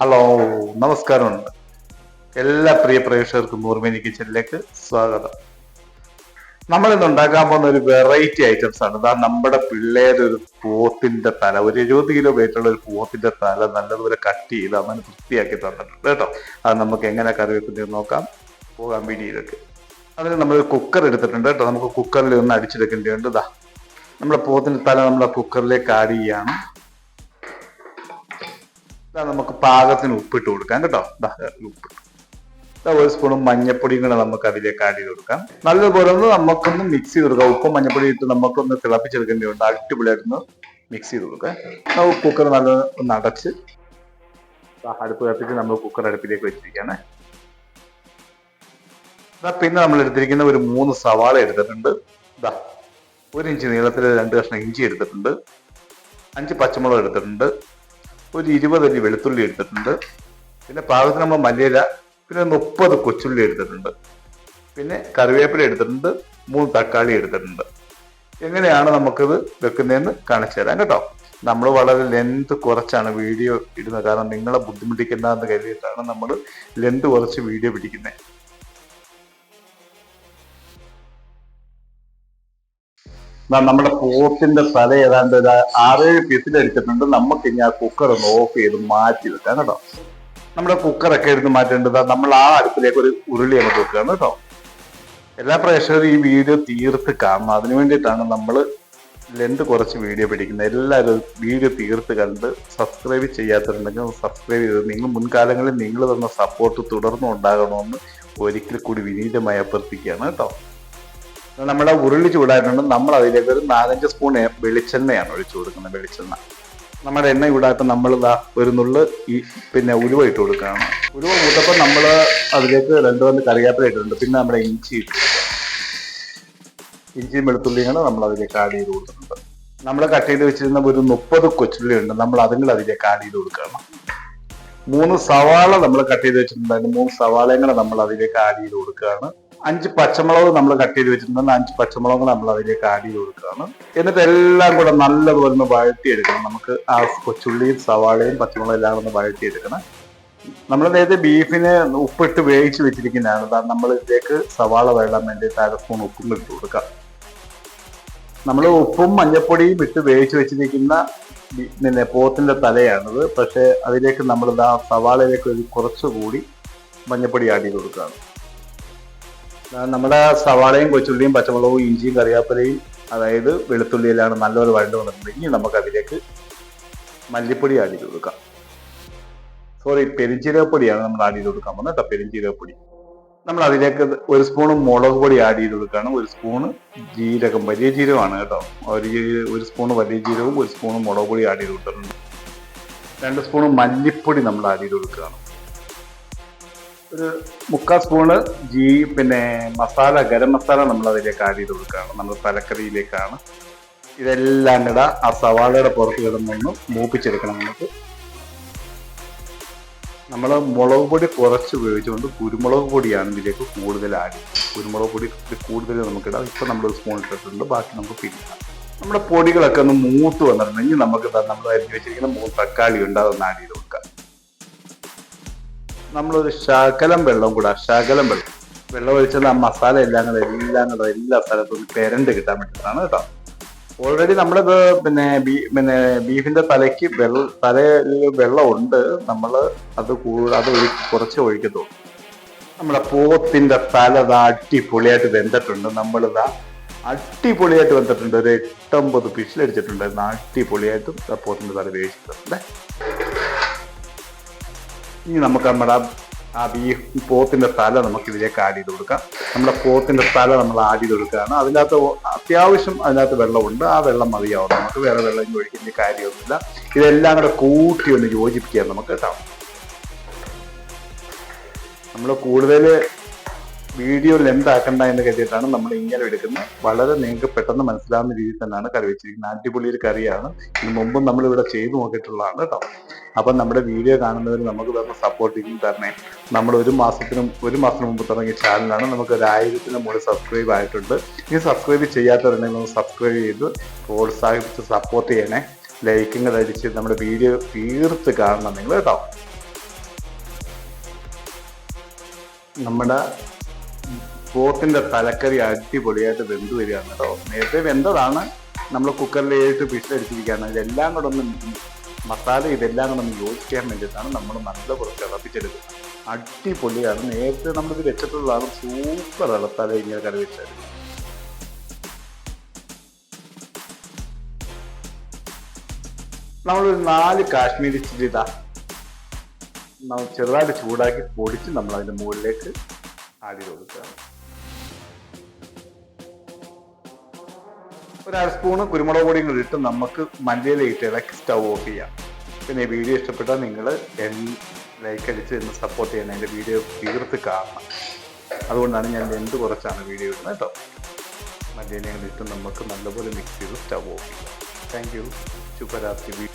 Hello നമസ്കാരമുണ്ട് എല്ലാ പ്രിയ പ്രേക്ഷകർക്കും നൂർമേനി കിച്ചണിലേക്ക് സ്വാഗതം. നമ്മൾ ഇന്ന് ഉണ്ടാക്കാൻ പോകുന്ന ഒരു വെറൈറ്റി ഐറ്റംസ് ആണ്. ഇതാ നമ്മുടെ പിള്ളേരുടെ ഒരു പോത്തിന്റെ തല. ഒരു എഴുപത് കിലോ വെയിറ്റുള്ള ഒരു പോത്തിന്റെ തല നല്ലതുപോലെ കട്ട് ചെയ്ത് അവന് വൃത്തിയാക്കി തന്നിട്ടുണ്ട് കേട്ടോ. അത് നമുക്ക് എങ്ങനെ കറി വെക്കുന്നത് നോക്കാം. പോകാൻ വീഡിയോയിലേക്ക്. അതിന് നമ്മൾ കുക്കർ എടുത്തിട്ടുണ്ട് കേട്ടോ. നമുക്ക് കുക്കറിൽ ഒന്ന് അടിച്ചെടുക്കേണ്ടതുണ്ട്. ഇതാ നമ്മുടെ പോത്തിന്റെ തല നമ്മുടെ കുക്കറിലേക്ക് ആഡ് ചെയ്യാണ്. നമുക്ക് പാകത്തിന് ഉപ്പിട്ട് കൊടുക്കാം കേട്ടോ. ഉപ്പ്. ഒരു സ്പൂണും മഞ്ഞപ്പൊടിയും കൂടെ നമുക്ക് അതിലേക്ക് ആഡ് ചെയ്ത് കൊടുക്കാം. നല്ലതുപോലെ ഒന്ന് നമുക്കൊന്ന് മിക്സ് ചെയ്ത് കൊടുക്കാം. ഉപ്പും മഞ്ഞപ്പൊടി ഇട്ട് നമുക്കൊന്ന് തിളപ്പിച്ചെടുക്കേണ്ടതുണ്ട് അടിപൊളിയായിട്ടൊന്ന് മിക്സ് ചെയ്ത് കൊടുക്കാം. കുക്കർ നല്ല ഒന്ന് അടച്ച് അടുപ്പ് കത്തിച്ച് നമ്മൾ കുക്കർ അടുപ്പിലേക്ക് വെച്ചിരിക്കുകയാണ്. പിന്നെ നമ്മൾ എടുത്തിരിക്കുന്ന ഒരു മൂന്ന് സവാള എടുത്തിട്ടുണ്ട്. ഇതാ ഒരു ഇഞ്ച് നീളത്തിൽ രണ്ട് കഷ്ണം ഇഞ്ചി എടുത്തിട്ടുണ്ട്. അഞ്ച് പച്ചമുളക് എടുത്തിട്ടുണ്ട്. ഒരു ഇരുപത് അല്ലി വെളുത്തുള്ളി എടുത്തിട്ടുണ്ട്. പിന്നെ പാകത്തിന് നമ്മൾ മല്ലിയില പിന്നെ മുപ്പത് കൊച്ചുള്ളി എടുത്തിട്ടുണ്ട്. പിന്നെ കറിവേപ്പില എടുത്തിട്ടുണ്ട് മൂന്ന് തക്കാളി എടുത്തിട്ടുണ്ട്. എങ്ങനെയാണ് നമുക്കിത് വെക്കുന്നതെന്ന് കാണിച്ചു തരാം കേട്ടോ. നമ്മൾ വളരെ ലെന്ത് കുറച്ചാണ് വീഡിയോ ഇടുന്നത്. കാരണം നിങ്ങളെ ബുദ്ധിമുട്ടിക്കുന്ന കരുതിയിട്ടാണ് നമ്മൾ ലെന്ത് കുറച്ച് വീഡിയോ പിടിക്കുന്നത്. നമ്മുടെ പോത്തിന്റെ തല ഏതാണ്ട് ആറേഴ് പീസിൽ എടുത്തിട്ടുണ്ട് നമുക്ക് ഇനി ആ കുക്കർ ഒന്ന് ഓഫ് ചെയ്ത് മാറ്റി വെക്കാം കേട്ടോ. നമ്മുടെ കുക്കറൊക്കെ എടുത്ത് മാറ്റേണ്ടത് നമ്മൾ ആ അടുപ്പിലേക്ക് ഒരു ഉരുളി നമുക്ക് വെക്കുകയാണ് കേട്ടോ. എല്ലാ പ്രേക്ഷകരും ഈ വീഡിയോ തീർത്ത് കാണണം. അതിനു വേണ്ടിയിട്ടാണ് നമ്മൾ ലെന്ത് കുറച്ച് വീഡിയോ പിടിക്കുന്നത്. എല്ലാവരും വീഡിയോ തീർത്ത് കണ്ട് സബ്സ്ക്രൈബ് ചെയ്യാത്തിട്ടുണ്ടെങ്കിൽ സബ്സ്ക്രൈബ് ചെയ്ത് നിങ്ങൾ മുൻകാലങ്ങളിൽ നിങ്ങൾ തന്ന സപ്പോർട്ട് തുടർന്നും ഉണ്ടാകണമെന്ന് ഒരിക്കൽ കൂടി വിനീതമായി അഭ്യർത്ഥിക്കുകയാണ് കേട്ടോ. നമ്മുടെ ഉരുളി ചൂടായിട്ടുണ്ട് നമ്മൾ അതിലേക്ക് ഒരു നാലഞ്ച് സ്പൂൺ വെളിച്ചെണ്ണയാണ് ഒഴിച്ചു കൊടുക്കുന്നത് വെളിച്ചെണ്ണ. നമ്മുടെ എണ്ണ ചൂടായപ്പോൾ നമ്മൾ ഇതാ ഒരു നുള്ള് ഈ പിന്നെ ഉലുവ ഇട്ട് കൊടുക്കുകയാണ്. ഉലുവ കൂട്ടപ്പോൾ നമ്മൾ അതിലേക്ക് രണ്ട് രണ്ട് കറിവേപ്പില ഇട്ടിട്ടുണ്ട്. പിന്നെ നമ്മുടെ ഇഞ്ചി ഇട്ട്. ഇഞ്ചിയും വെളുത്തുള്ളിയും കൂടെ നമ്മൾ അതിലേക്ക് ആഡ് ചെയ്ത് കൊടുക്കുന്നുണ്ട്. നമ്മൾ കട്ട് ചെയ്ത് വെച്ചിരുന്ന ഒരു മുപ്പത് കൊച്ചുള്ളി ഉണ്ട്. നമ്മൾ അതും അതിലേക്ക് ആഡ് ചെയ്ത് കൊടുക്കുകയാണ്. മൂന്ന് സവാള നമ്മൾ കട്ട് ചെയ്ത് വെച്ചിട്ടുണ്ടായിരുന്നു മൂന്ന് സവാളയും കൂടെ നമ്മൾ അതിലേക്ക് ആഡ് ചെയ്ത് കൊടുക്കുകയാണ്. അഞ്ച് പച്ചമുളക് നമ്മൾ കട്ട് ചെയ്ത് വെച്ചിട്ടുണ്ട് അഞ്ച് പച്ചമുളക് നമ്മൾ അതിലേക്ക് ആഡ് ചെയ്ത് കൊടുക്കുകയാണ്. എന്നിട്ട് എല്ലാം കൂടെ നല്ലപോലെ ഒന്ന് വഴറ്റിയെടുക്കണം. നമുക്ക് ആ കൊച്ചുള്ളിയും സവാളയും പച്ചമുളകും എല്ലാം ഒന്ന് വഴറ്റിയെടുക്കണം. നമ്മൾ നേരത്തെ ബീഫിന് ഉപ്പിട്ട് വേവിച്ച് വെച്ചിരിക്കുന്നതാണ്. നമ്മൾ ഇതിലേക്ക് സവാള വെള്ളം വേണ്ടിയിട്ട് അര സ്പൂൺ ഉപ്പും ഇട്ട് കൊടുക്കാം നമ്മൾ ഉപ്പും മഞ്ഞപ്പൊടിയും ഇട്ട് വേവിച്ച് വെച്ചിരിക്കുന്ന പിന്നെ പോത്തിന്റെ തലയാണിത്. പക്ഷേ അതിലേക്ക് നമ്മൾ ആ സവാളയിലേക്ക് കുറച്ചുകൂടി മഞ്ഞപ്പൊടി ആഡ് ചെയ്ത് കൊടുക്കുകയാണ്. നമ്മുടെ സവാളയും കൊച്ചുള്ളിയും പച്ചമുളകും ഇഞ്ചിയും കറിവേപ്പിലയും അതായത് വെളുത്തുള്ളിയിലാണ് നല്ലപോലെ വഴണ്ട് വന്നിട്ടുണ്ടെങ്കിൽ നമുക്ക് അതിലേക്ക് മല്ലിപ്പൊടി ആഡ് ചെയ്ത് കൊടുക്കാം. സോറി പെരിഞ്ചീരകപ്പൊടിയാണ് നമ്മൾ ആഡ് ചെയ്ത് കൊടുക്കാൻ പോകുന്നത്. കേട്ടോ പെരിഞ്ചീരകപ്പൊടി. നമ്മൾ അതിലേക്ക് ഒരു സ്പൂൺ മുളക് പൊടി ആഡ് ചെയ്ത് കൊടുക്കുകയാണ്. ഒരു സ്പൂണ് ജീരകം വലിയ ജീരകമാണ് കേട്ടോ. ഒരു ഒരു സ്പൂൺ വലിയ ജീരകവും ഒരു സ്പൂൺ മുളക് പൊടി ആഡ് ചെയ്ത് കൊടുത്തിട്ടുണ്ട്. രണ്ട് സ്പൂൺ മല്ലിപ്പൊടി നമ്മൾ ആഡ് ചെയ്ത് കൊടുക്കുകയാണ്. ഒരു മുക്കാൽ സ്പൂണ് ജീ പിന്നെ മസാല ഗരം മസാല നമ്മൾ അതിലേക്ക് ആഡ് ചെയ്ത് കൊടുക്കുകയാണ്. നമ്മൾ തലക്കറിയിലേക്കാണ് ഇതെല്ലാം കൂടെ ആ സവാളയുടെ പുറത്ത് കിടന്നൊന്ന് മൂപ്പിച്ചെടുക്കണം നമുക്ക്. നമ്മൾ മുളക് പൊടി കുറച്ച് ഉപയോഗിച്ചുകൊണ്ട് കുരുമുളക് പൊടിയാണ് ഇതിലേക്ക് കൂടുതൽ ആഡ് കുരുമുളക് പൊടി കൂടുതൽ നമുക്കിടാം ഇപ്പം നമ്മൾ സ്പൂൺ ഇട്ടിട്ടുണ്ട്. ബാക്കി നമുക്ക് പിന്നെ നമ്മുടെ പൊടികളൊക്കെ ഒന്ന് മൂത്ത് വന്നിട്ടുണ്ടെങ്കിൽ നമുക്ക് നമ്മൾ അരിഞ്ഞ് വെച്ചിരിക്കുന്ന മൂന്ന് തക്കാളി ഉണ്ട്. അതൊന്ന് ആഡ് ചെയ്ത് കൊടുക്കാം. നമ്മളൊരു ശകലം വെള്ളം കൂടാ ശകലം വെള്ളം. വെള്ളം ഒഴിച്ചാൽ ആ മസാല എല്ലാം കൂടെ എല്ലാം കൂടെ എല്ലാ സ്ഥലത്തും പെരണ്ട് കിട്ടാൻ വേണ്ടിയിട്ടാണ് കേട്ടോ. ഓൾറെഡി നമ്മളിത് പിന്നെ ബീ പിന്നെ ബീഫിന്റെ തലയ്ക്ക് വെള്ള തലയിൽ വെള്ളമുണ്ട് നമ്മൾ അത് അത് ഒഴി കുറച്ച് ഒഴിക്കത്തുള്ളൂ. നമ്മുടെ പോത്തിന്റെ തല ദാ അടിപൊളിയായിട്ട് വെന്തിട്ടുണ്ട്. നമ്മളിതാ അടിപൊളിയായിട്ട് വെന്തിട്ടുണ്ട്. ഒരു എട്ടൊമ്പത് പിച്ചിലടിച്ചിട്ടുണ്ട് അടിപൊളിയായിട്ടും പോത്തിന്റെ തല വേവിച്ചിട്ടുണ്ട്. ഇനി നമുക്ക് നമ്മുടെ ആ- ബീഫ് പോത്തിന്റെ തല നമുക്ക് ഇതിലേക്ക് ആഡ് ചെയ്ത് കൊടുക്കാം. നമ്മുടെ പോത്തിന്റെ തല നമ്മൾ ആഡ് ചെയ്ത് കൊടുക്കുകയാണ്. അതിനകത്ത് അത്യാവശ്യം അതിനകത്ത് വെള്ളമുണ്ട്. ആ വെള്ളം മതിയാവും നമുക്ക്. വേറെ വെള്ളം ഒഴിക്കേണ്ട കാര്യമൊന്നുമില്ല. ഇതെല്ലാം കൂടെ കൂട്ടി ഒന്ന് യോജിപ്പിക്കാം നമുക്ക് കേട്ടോ. നമ്മൾ കൂടുതൽ വീഡിയോ ലെന്ത് ആക്കണ്ട എന്ന് കരുതിയിട്ടാണ് നമ്മൾ ഇങ്ങനെ എടുക്കുന്നത്. വളരെ നിങ്ങൾക്ക് പെട്ടെന്ന് മനസ്സിലാവുന്ന രീതിയിൽ തന്നെയാണ് കറി വെച്ചിരിക്കുന്നത്. അടിപൊളി ഒരു കറിയാണ്. ഇതിന് മുമ്പും നമ്മൾ ഇവിടെ ചെയ്തു നോക്കിയിട്ടുള്ളതാണ് കേട്ടോ. അപ്പം നമ്മുടെ വീഡിയോ കാണുന്നവർ നമുക്ക് തന്നെ സപ്പോർട്ട് ചെയ്യും തരണേ നമ്മൾ ഒരു മാസത്തിനും ഒരു മാസത്തിന് മുമ്പ് തുടങ്ങിയ ചാനലാണ് നമുക്ക് ഒരു ആയിരത്തിന് മുകളിൽ സബ്സ്ക്രൈബ് ആയിട്ടുണ്ട്. ഇനി സബ്സ്ക്രൈബ് ചെയ്യാത്തവരുണ്ടെങ്കിൽ നമുക്ക് സബ്സ്ക്രൈബ് ചെയ്ത് പ്രോത്സാഹിപ്പിച്ച് സപ്പോർട്ട് ചെയ്യണേ. ലൈക്കിങ്ങൾ അടിച്ച് നമ്മുടെ വീഡിയോ തീർത്ത് കാണണം നിങ്ങൾ കേട്ടോ. നമ്മുടെ പോത്തിന്റെ തലക്കറി അടിപൊളിയായിട്ട് വെന്ത് വരികയാണ് കേട്ടോ. നേരത്തെ വെന്തതാണ്. നമ്മൾ കുക്കറിലേറ്റ് വിസിലടിച്ചിരിക്കുകയാണ് ഇതെല്ലാം കൂടെ ഒന്ന് മസാല ഇതെല്ലാം കൂടെ ഒന്ന് യോജിക്കാൻ വേണ്ടിയിട്ടാണ് നമ്മൾ നല്ല കുറച്ച് ഇളപ്പിച്ചെടുക്കുന്നത് അടിപൊളിയാണ്. നേരത്തെ നമ്മൾ നമ്മളിത് വെച്ചിട്ടുള്ളതാണ് സൂപ്പർ ഇളത്താല ഇങ്ങനെ കറി വെച്ചത് നമ്മളൊരു നാല് കാശ്മീരി ചില്ലി ഇതാ. നമ്മൾ ചെറുതായിട്ട് ചൂടാക്കി പൊടിച്ച് നമ്മൾ അതിന്റെ മുകളിലേക്ക് ആഡ് ചെയ്ത് കൊടുക്കുകയാണ് ഒരു സ്പൂണ് കുരുമുളക് കൂടി ഇട്ട് നമുക്ക് മല്ലിയില ഇട്ട് ഇളക്കി സ്റ്റൗ ഓഫ് ചെയ്യാം. പിന്നെ വീഡിയോ ഇഷ്ടപ്പെട്ടാൽ നിങ്ങൾ ലൈക്ക് അടിച്ച് എന്ന് സപ്പോർട്ട് ചെയ്യണം എന്റെ വീഡിയോ തീർത്ത് കാണണം. അതുകൊണ്ടാണ് ഞാൻ എന്ത് കുറച്ചാണ് വീഡിയോ ഇടുന്നത് കേട്ടോ. മല്ലിയിലയും ഇട്ട് നമുക്ക് നല്ലപോലെ മിക്സ് ചെയ്ത് സ്റ്റൗ ഓഫ് ചെയ്യാം. താങ്ക് യു ശുഭരാത്രി.